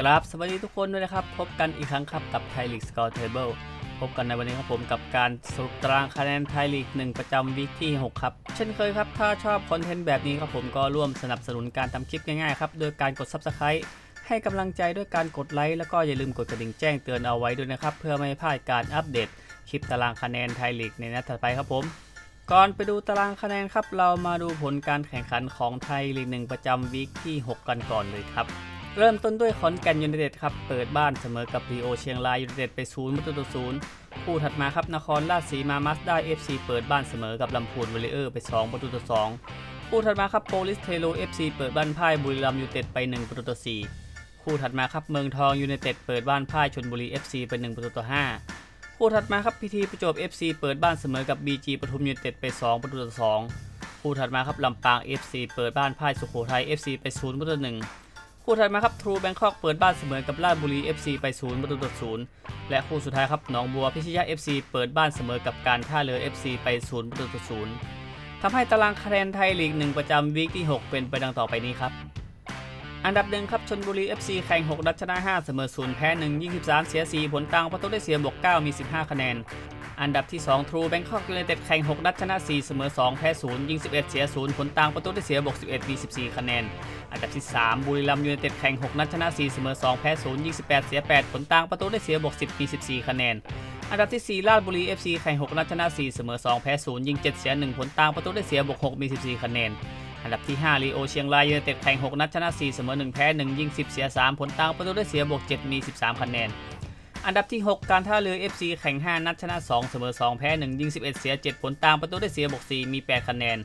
ครับสวัสดีทุกคนด้วยนะครับ พบกันอีกครั้งครับกับไทยลีกสกอร์เทเบิลพบกันในวันนี้ครับผมกับการสรุปตารางคะแนนไทยลีก 1 ประจำวีคที่ 6 ครับ เช่นเคยครับ ถ้าชอบคอนเทนต์แบบนี้ครับผมก็ร่วมสนับสนุนการทำคลิปง่ายๆครับโดยการกด Subscribe ให้กำลังใจด้วยการกดไลค์แล้วก็อย่าลืมกดกระดิ่งแจ้งเตือนเอาไว้ด้วยนะครับ เพื่อไม่พลาดการอัปเดตคลิปตารางคะแนนไทยลีกในนัดถัดไปครับผมก่อนไปดูตารางคะแนนครับ เรามาดูผลการแข่งขันของไทยลีกหนึ่งประจำวีคที่ 6 กันก่อนเลยครับ เริ่มต้นด้วยขอนแกนยูไนเต็ดครับ เปิดบ้านเสมอกับรีโอเชียงรายยูไนเต็ดไป0ประตูต่อศูนย์คู่ถัดมาครับนครราชสีมามัสได้ FC เปิดบ้านเสมอกับลำพูนวอลเลเยอร์ไป 2 ประตูต่อ2คู่ถัดมาครับโปลิสเทโล FC เปิดบ้านพ่ายบุรีรัมย์ยูนเต็ดไป 1 ประตูต่อ4คู่ถัดมาครับเมืองทองยูไนเต็ดเปิดบ้านพ่ายชลบุรี FC ไป 1 ประตูต่อ5คู่ถัดมาครับพีทีประจวบ FC เปิดบ้านเสมอกับ BG ปทุมยูไนเต็ดไป 2 ประตูต่อ2คู่ถัดมาครับลำปาง FC เปิดบ้านพ่ายสุโขทัย FC ไป0ประตูต่อ1 คู่ถัดมาครับทรูแบงคอกเปิดบ้านเสมอกับราชบุรี FC ไป0ประตูต่อศูนย์และคู่สุดท้ายครับหนองบัวพิชยะ FC เปิดบ้านเสมอกับการท่าเรือ FC ไป0ประตูต่อศูนย์ทำให้ตารางคะแนนไทยลีก1ประจำวีคที่ 6 เป็นไปดังต่อไปนี้ครับ อันดับหนึ่งครับชนบุรี FC แข่ง 6 นัดชนะ 5 เสมอ0แพ้ 1 23 เสีย 4 ผลต่างประตูได้เสียบวก 9 มี 15 คะแนน อันดับที่ 2 True Bangkok United แข่ง 6 นัดชนะ 4 เสมอ 2 แพ้ 0 ยิง 11 เสีย 0 ผลต่างประตูได้เสียบวก11มี14 คะแนน อันดับที่ 3 บุรีรัมย์ยูไนเต็ดแข่ง 6 นัดชนะ 4 เสมอ 2 แพ้ 0 ยิง 18 เสีย 8 ผลต่างประตูได้เสียบวก10มี14 คะแนน อันดับที่ 4 ราชบุรี FC แข่ง 6 นัดชนะ 4 เสมอ 2 แพ้ 0 ยิง 7 เสีย 1 ผลต่างประตูได้เสียบวก6มี14 คะแนนอันดับที่5ลีโอเชียงรายยูไนเต็ดแข่ง 6 นัดชนะ 4 เสมอ 1 แพ้ 1 ยิง 10 เสีย 3 ผลต่างประตูได้เสียบวก 7 มี 13 คะแนน อันดับที่ 6 การท่าเรือ FC แข่ง 5 นัดชนะ 2 เสมอ 2 แพ้ 1 ยิง 11 เสีย 7 ผลต่างประตูได้เสียบวก4มี 8 คะแนน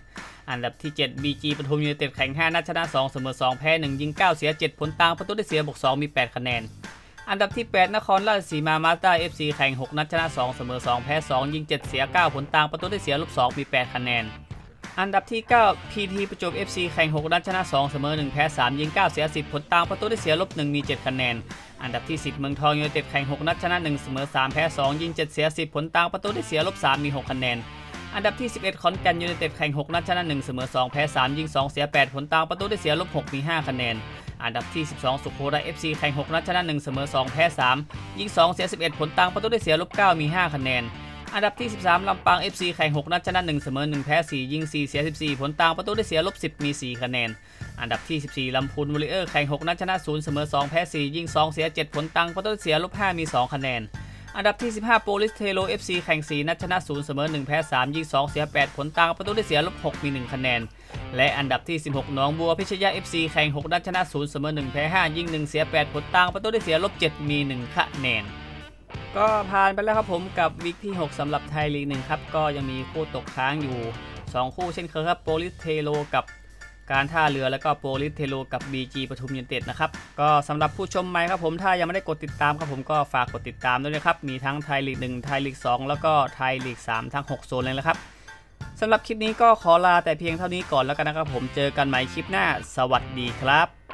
อันดับที่ 7 BG ปทุมยูไนเต็ดแข่ง 5 นัดชนะ 2 เสมอ 2 แพ้ 1 ยิง 9 เสีย 7 ผลต่างประตูได้เสียบวก2มี 8 คะแนน อันดับที่ 8 นครราชสีมามาสด้า FC แข่ง 6 นัดชนะ 2 เสมอ 2 แพ้ 2 ยิง 7 เสีย 9 ผลต่างประตูได้เสียลบ2มี 8 คะแนนอันดับที่ 9 PT ประจวบ FC แข่ง 6 นัดชนะ 2 เสมอ 1 แพ้ 3 ยิง 9 เสีย 10 ผลต่างประตูได้เสียลบ 1 มี 7 คะแนน อันดับที่ 10 เมืองทองยูเนเต็ดแข่ง 6 นัดชนะ 1 เสมอ 3 แพ้ 2 ยิง 7 เสีย 10 ผลต่างประตูได้เสียลบ 3 มี 6 คะแนน อันดับที่ 11 ขอนแก่นยูเนเต็ดแข่ง 6 นัดชนะ 1 เสมอ 2 แพ้ 3 ยิง 2 เสีย 8 ผลต่างประตูได้เสียลบ 6 มี 5 คะแนน อันดับที่ 12 สุโขทัย FC แข่ง 6 นัดชนะ 1 เสมอ 2 แพ้ 3 ยิง 2 เสีย 11 ผลต่างประตูได้เสียลบ 9 มี 5 คะแนน อันดับที่ 13 ลำปาง FC แข่ง 6 นัดชนะ 1 เสมอ 1 แพ้ 4 ยิง 4 เสีย 14 ผลต่างประตูได้เสียลบ 10 มี 4 คะแนน อันดับที่ 14 ลำพูนวอลเลเยอร์แข่ง 6 นัดชนะ 0 เสมอ 2 แพ้ 4 ยิง 2 เสีย 7 ผลต่างประตูได้เสียลบ 5 มี 2 คะแนน อันดับที่ 15 โปลิสเทโล FC แข่ง 4 นัดชนะ 0 เสมอ 1 แพ้ 3 ยิง 2 เสีย 8 ผลต่างประตูได้เสียลบ 6 มี 1 คะแนน และอันดับที่ 16 หนองบัวพิชยะ FC แข่ง 6 นัดชนะ 0 เสมอ 1 แพ้ 5 ยิง 1 เสีย 8 ผลต่างประตูได้เสียลบ 7 มี 1 คะแนน ก็ผ่านไปแล้วครับผมกับวิกที่ 6สำหรับไทยลีกหนึ่งครับ ก็ยังมีคู่ตกค้างอยู่ 2 คู่เช่นเคยครับโปลิสเทโลกับการท่าเรือแล้วก็โปลิสเทโลกับ BG ปทุมยูไนเต็ดนะครับ ก็สำหรับผู้ชมใหม่ครับผมถ้ายังไม่ได้กดติดตามครับผมก็ฝากกดติดตามด้วยนะครับ มีทั้งไทยลีก1ไทยลีก 2 แล้วก็ไทยลีก 3 ทั้ง 6 โซนเลยนะครับสำหรับคลิปนี้ก็ขอลาแต่เพียงเท่านี้ก่อนแล้วกันนะครับผมเจอกันใหม่คลิปหน้า สวัสดีครับ